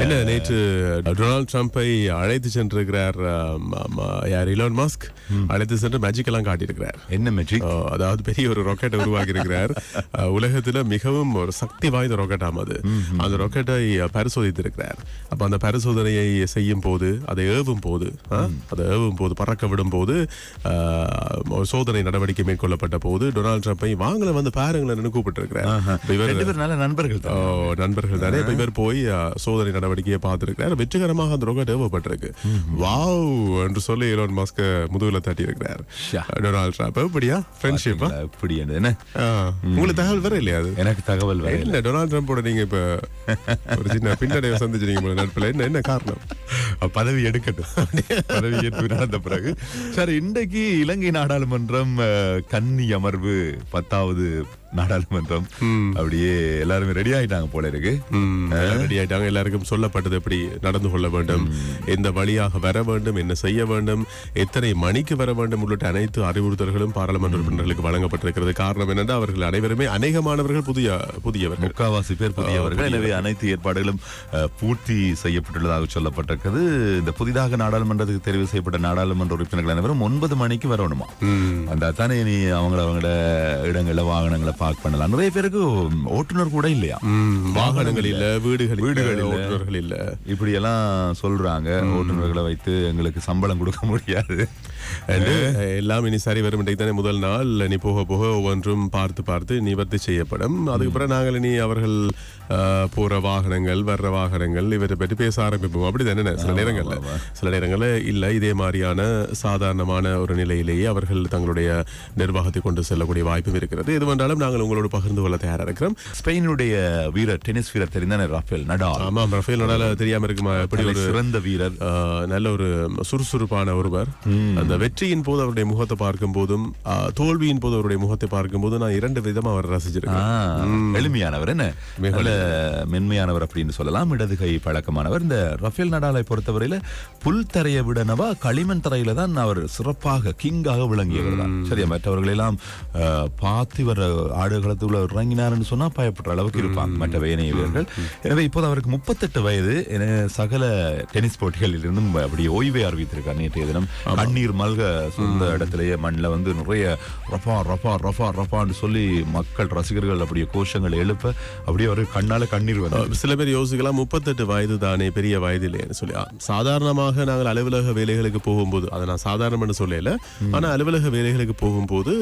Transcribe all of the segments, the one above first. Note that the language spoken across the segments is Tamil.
என்ன நேற்று டொனால்ட் ட்ரம்ப்பை அழைத்து சென்றிருக்கிறார் யார் இலான் மாஸ்க் அழைத்து சென்று மேஜிக் எல்லாம் காட்டியிருக்கிறார். என்ன மேஜிக் அதாவது பெரிய ஒரு ராக்கெட்டை உருவாக்கி இருக்கிறார் உலகத்துல மிகவும் ஒரு சக்தி வாய்ந்த ராக்கெட் அது. அந்த ராக்கெட்டை பரிசோதித்திருக்கிறார். அப்ப அந்த பரிசோதனையை செய்யும் போது அதை ஏவும் போது அதை ஏவும் போது பறக்க விடும் போது ஒரு சோதனை நடவடிக்கை மேற்கொள்ளப்பட்ட போது டொனால்ட் ட்ரம்ப்பை வாங்கல வந்து பாருங்களேன் கூப்பிட்டு நல்ல நண்பர்கள் நண்பர்கள் தானே. இவர் போய் சோதனை நடவடிக்கையை பார்த்திருக்கிறார். வெற்றிகரமாக அந்த ரோக்கெட் ஏவப்பட்டிருக்கு வாவ் என்று சொல்லி எலோன் மாஸ்க முதுகுல தட்டி இருக்கிறார். டொனால்ட் ட்ரம்ப் எப்படியா? ஃப்ரெண்ட்ஷிப்பா இப்படி என்ன? உங்களுக்கு தகவல் வேற இல்லையா அது? எனக்கு தகவல் வரையில என்ன டொனால்ட் ட்ரம்போட நீங்க இப்ப ஒரு சின்ன பின்னடைவை சந்திச்சிருக்கீங்க போல நட்புல. என்ன என்ன காரணம்? பதவி எடுக்கட்டும். பதவி ஏற்பு நடந்த பிறகு. சரி இன்றைக்கு இலங்கை நாடாளுமன்றம் கன்னி அமர்வு பத்தாவது நாடாளுமன்றம். அப்படியே எல்லாருமே ரெடி ஆயிட்டாங்க போல இருக்கு. ரெடி ஆயிட்டாங்க. எல்லாருக்கும் சொல்லப்பட்டது எப்படி நடந்து கொள்ள வேண்டும் எந்த வழியாக வர வேண்டும் என்ன செய்ய வேண்டும் எத்தனை மணிக்கு வர வேண்டும் உள்ளிட்ட அனைத்து அறிவுறுத்தல்களும் பாராளுமன்ற உறுப்பினர்களுக்கு வழங்கப்பட்டிருக்கிறது. காரணம் என்னென்னா அவர்கள் அனைவருமே அநேகமானவர்கள் புதிய புதியவர்கள். முக்காவாசி பேர் புதியவர்கள். எனவே அனைத்து ஏற்பாடுகளும் பூர்த்தி செய்யப்பட்டுள்ளதாக சொல்லப்பட்டிருக்கிறது. இந்த புதிதாக நாடாளுமன்றத்துக்கு தெரிவு செய்யப்பட்ட நாடாளுமன்ற உறுப்பினர்கள் அனைவரும் ஒன்பது மணிக்கு வரணுமா? அந்த தானே நீ அவங்கள அவங்கள இடங்கள்ல வாகனங்களை பார்க் பண்ணலாம். நிறைய பேருக்கு ஓட்டுநர் கூட இல்லையா? வாகனங்கள் இல்ல வீடுகள் வீடுகள். ஓட்டுநர்கள் இல்ல. இப்படி எல்லாம் சொல்றாங்க ஓட்டுநர்களை வைத்து எங்களுக்கு சம்பளம் கொடுக்க முடியாது. எல்லாம் இனி சரி வரும். தானே முதல் நாள். நீ போக போக ஒவ்வொன்றும் பார்த்து பார்த்து நிவர்த்தி செய்யப்படும். அதுக்கப்புறம் நாங்கள் இனி அவர்கள் போற வாகனங்கள் வர்ற வாகனங்கள் இவரை பற்றி பேச ஆரம்பிப்போம். அப்படி தானே சில நேரங்கள்ல. சில நேரங்கள்ல இல்ல இதே மாதிரியான சாதாரணமான ஒரு நிலையிலேயே அவர்கள் தங்களுடைய நிர்வாகத்தை கொண்டு செல்லக்கூடிய வாய்ப்பும் இருக்கிறது. எது வந்தாலும் நாங்கள் உங்களோடு பகிர்ந்து கொள்ள தயாரா இருக்கிறோம். ஸ்பெயினுடைய வீரர் டென்னிஸ் வீரர் தெரிந்தானே ராஃபேல் நடால். ஆமாம் ரஃபேல் நடால தெரியாம இருக்குமா? எப்படி ஒரு சிறந்த வீரர். நல்ல ஒரு சுறுசுறுப்பான ஒருவர். அந்த வெற்றியின் போது அவருடைய முகத்தை பார்க்கும் போதும் தோல்வியின் போது அவருடைய முகத்தை பார்க்கும் போது நான் இரண்டு விதமா அவர் ரசிச்சிருக்கேன். எளிமையானவர் என்ன? நல்ல மென்மையானவர் அப்படின்னு சொல்லலாம். இடது கை பழக்கமானவர். இந்த ரஃபேல் நடாலை பொறுத்தவரையில புல் தரையை விடனவா களிமண் தரையில தான் அவர் சிறப்பாக கிங்காக விளங்கியவர் தான். சரியா? மற்றவர்கள் எல்லாம் அஹ், பார்த்து இவர் ஆடுகளத்துக்குள்ள இறங்கினார்னு சொன்னா பயப்படுற அளவுக்கு இருப்பாங்க மற்ற வேணைய வீரர்கள். எனவே இப்போது அவருக்கு முப்பத்தெட்டு வயது. சகல டென்னிஸ் போட்டிகளில் இருந்தும் அப்படி ஓய்வை அறிவித்திருக்கார் நேற்றைய தினம். கண்ணீர் மல்க சொந்த இடத்திலேயே மண்ணில் வந்து நிறைய ரஃபா ரஃபா ரஃபா ரஃபான்னு சொல்லி மக்கள் ரசிகர்கள் அப்படியே கோஷங்கள் எழுப்ப அப்படியே அவர் கண்ணால கண்ணீர் வந்து ஆஹ் சில பேர் யோசிக்கலாம் முப்பத்தெட்டு வயது தானே பெரிய வயது இல்லைன்னு சொல்லி சாதாரணமாக நாங்கள் அலுவலக வேலைகளுக்கு போகும்போது அதை நான் சாதாரணம்னு சொல்லல. ஆனா அலுவலக வேலைகளுக்கு போகும்போது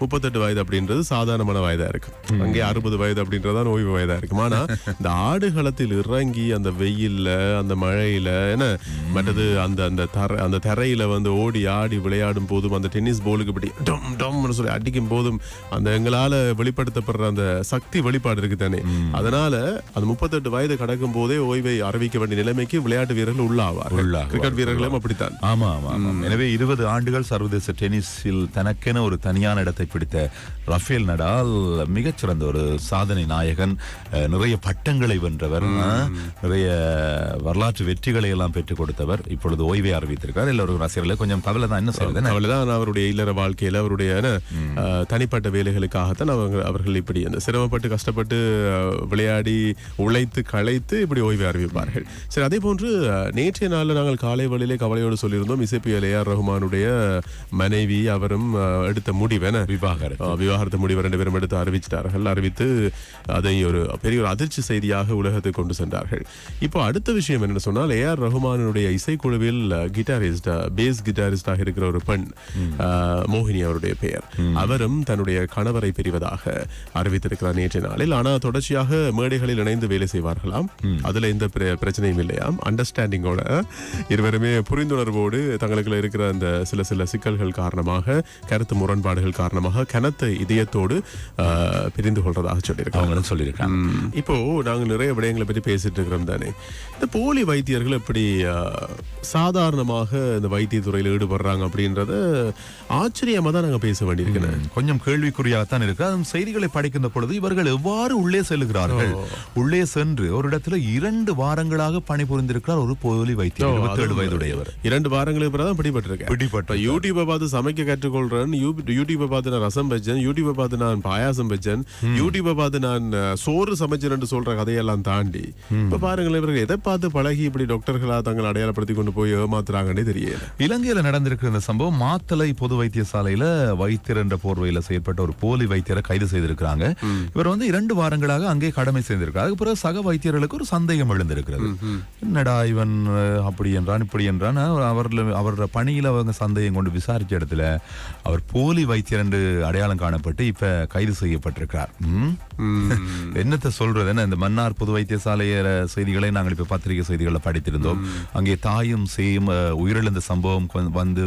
முப்பத்தெட்டு வயது அப்படின்றது சாதாரணமான வயதா இருக்கு அங்கே அறுபது வயது அப்படின்றதான் ஓய்வு வயதா இருக்கும். ஆனா இந்த ஆடுகளத்தில் இறங்கி அந்த வெயில்ல அந்த மழையில என்ன மற்றது அந்த அந்த தர அந்த தரையில வந்து ஓடி ஆடி விளையாடும் போதும் அந்த டென்னிஸ் போலுக்கு இப்படி டம் டம்னு சொல்லி அடிக்கும் போதும் அந்த எங்களால வெளிப்படுத்தப்படுற அந்த சக்தி வெளிப்பாடு இருக்கு தானே. அதனால அந்த முப்பத்தெட்டு வயது கடக்கும் போதே ஓய்வை அறிவிக்க வேண்டிய நிலைமைக்கு விளையாட்டு வீரர்கள் உள்ளாவார்கள். கிரிக்கெட் வீரர்களும் அப்படித்தான். ஆமா ஆமா. எனவே இருபது ஆண்டுகள் சர்வதேச டென்னிஸில் தனக்கென ஒரு தனியான இடத்தை பிடித்த ரஃபேல் நடால் மிகச்சிறந்த ஒரு சாதனை நாயகன் நிறைய பட்டங்களை வென்றவர் நிறைய வரலாற்று வெற்றிகளை எல்லாம் பெற்றுக் கொடுத்தவர். இப்பொழுது ஓய்வை அறிவித்திருக்கார் எல்லோரும் ரசிகர்களே கொஞ்சம் கவலை தான் என்ன என்ன? அவ்வளவுதான் அவருடைய இல்லற வாழ்க்கையில அவருடைய தனிப்பட்ட வேலைகளுக்காகத்தான் அவங்க அவர்கள் இப்படி அந்த சிரமப்பட்டு கஷ்டப்பட்டு விளையாடி உழைத்து களைத்து இப்படி ஓய்வு அறிவிப்பார்கள். சரி அதே போன்று நேற்றைய நாள்ல நாங்கள் காலை வழியிலே கவலையோடு சொல்லியிருந்தோம். இசைப்பியல் ஏஆர் ரஹ்மானுடைய மனைவி அவரும் எடுத்த முடிவென விவாகரத்து. விவாகரத்து முடிவு ரெண்டு பேரும் எடுத்து அறிவிச்சிட்டார்கள். அறிவித்து அதை ஒரு பெரிய ஒரு அதிர்ச்சி செய்தியாக உலகத்துக்கு கொண்டு சென்றார்கள். இப்போ அடுத்த விஷயம் என்னன்னு சொன்னால் ஏஆர் ரஹ்மானுடைய இசைக்குழுவில் கிட்டாரிஸ்ட் பேஸ் கிட்டாரிஸ்டாக இருக்கிற ஒரு பெண் மோகினி அவருடைய பெயர். அவரும் தன்னுடைய கணவரை பிரிவதாக அறிவித்திருக்கிறார் நேற்றைய நாளில். ஆனால் தொடர்ச்சியாக மேடைகளில் இணைந்து வேலை செய்வார்களாம். அதுல எந்த பிர- பிரச்சனையும் இல்லையாம். அண்டர்ஸ்டாண்டிங்கோட இருவருமே புரிந்துணர்வோடு தங்களுக்குள்ள இருக்கிற அந்த சில சில சிக்கல்கள் காரணமாக கருத்து முரண்பாடுகள் காரணமாக கனத்த இதயத்தோடு பிரிந்து கொள்றதாக சொல்லியிருக்காங்க. அவங்களும் சொல்லியிருக்காங்க. இப்போ நாங்க நிறைய விடயங்களை பற்றி பேசிட்டு இருக்கிறோம் தானே. இந்த போலி வைத்தியர்கள் எப்படி சாதாரணமாக இந்த வைத்தியத்துறையில் ஈடுபடுறாங்க அப்படின்றத ஆச்சரியமா தான் நாங்க பேச வேண்டியிருக்கிறேன் கொஞ்சம் கேள்விக்குறியாகத்தான் இருக்கு. அதுவும் செய்திகளை படிக்கின்ற பொழுது இவர்கள் எவ்வாறு உள்ளே செல்லுகிறார்கள் உள்ளே சென்று ஒரு இடத்துல இரண்டு வாரங்களாக பணிபுரிந்திருக்கிறார் ஒரு போலி வைத்தியர் இருபத்தி ஏழு வயதுடையவர். இரண்டு வாரங்களுக்கு பிறகு தான் பிடிபட்டிருக்கேன். பிடிபட்டு யூடியூப்பை பார்த்து சமைக்க கற்றுக்கொள்றேன் யூடியூப்பை பார்த்து நான் ரசம் வச்சேன் யூடியூப்பை பார்த்து நான் பாயாசம் வச்சேன். யூடியூப்பை பார்த்து நான் சோறு சமைச்சேன்னு சொல்ற கதையெல்லாம் தாண்டி இப்ப பாருங்களேன் இவர்கள் எதை பார்த்து பழகி இப்படி டாக்டர்களா தங்களை அடையாளப்படுத்தி கொண்டு போய் ஏமாத்துறாங்கன்னே தெரியல. இலங்கையில நடந்திருக்கிற இந்த சம்பவம் மாத்தலை பொது வைத்தியசாலையில வைத்தியர் என்ற போர்வையில செயற்பட்ட ஒரு போலி வைத்தியரை கைது செய்திருக்கிறாங்க. இவர் வந்து இரண்டு வாரங்களாக அங்கே கடமை செய்திருக்கார். அதுக்கு பிறகு சக வைத்தியர்களுக்கு ஒரு சந்தேகம் எழுந்திருக்கிறது. என்னடா இவன் அப்படி என்றான் இப்படி என்றான். அவர்ல அவரோட பணியில அவங்க சந்தேகம் கொண்டு விசாரிச்ச இடத்துல அவர் போலி வைத்தியர் என்று அடையாளம் காணப்பட்டு இப்ப கைது செய்யப்பட்டிருக்கிறார்? என்னத்த சொல்றது? என்ன இந்த மன்னார் பொது வைத்தியசாலைய செய்திகளை நாங்கள் இப்ப பத்திரிகை செய்திகளை படித்திருந்தோம். அங்கே தாயும் சேயும் உயிரிழந்த சம்பவம் வந்து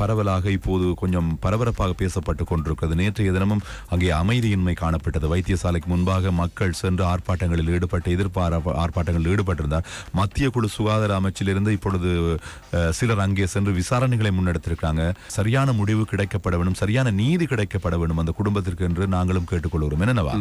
பரவலாக இப்போது கொஞ்சம் பரபரப்பாக பேசப்பட்டு கொண்டிருக்கிறது. நேற்றைய தினமும் அங்கே அமைதியின்மை காணப்பட்டது. வைத்தியசாலைக்கு முன்பாக மக்கள் சென்று ஆர்ப்பாட்டங்களில் ஈடுபட்டு எதிர்ப்பு ஆர்ப்பாட்டங்களில் ஈடுபட்டிருந்தார். மத்திய குழு சுகாதார அமைச்சிலிருந்து இப்பொழுது சிலர் அங்கே சென்று விசாரணைகளை முன்னெடுத்திருக்காங்க சரியான முடிவு கிடைக்கப்பட வேண்டும் சரியான நீதி கிடைக்கப்பட வேண்டும் அந்த குடும்பத்திற்கு என்று நாங்களும் கேட்டுக்கொள்கிறோம். என்னவா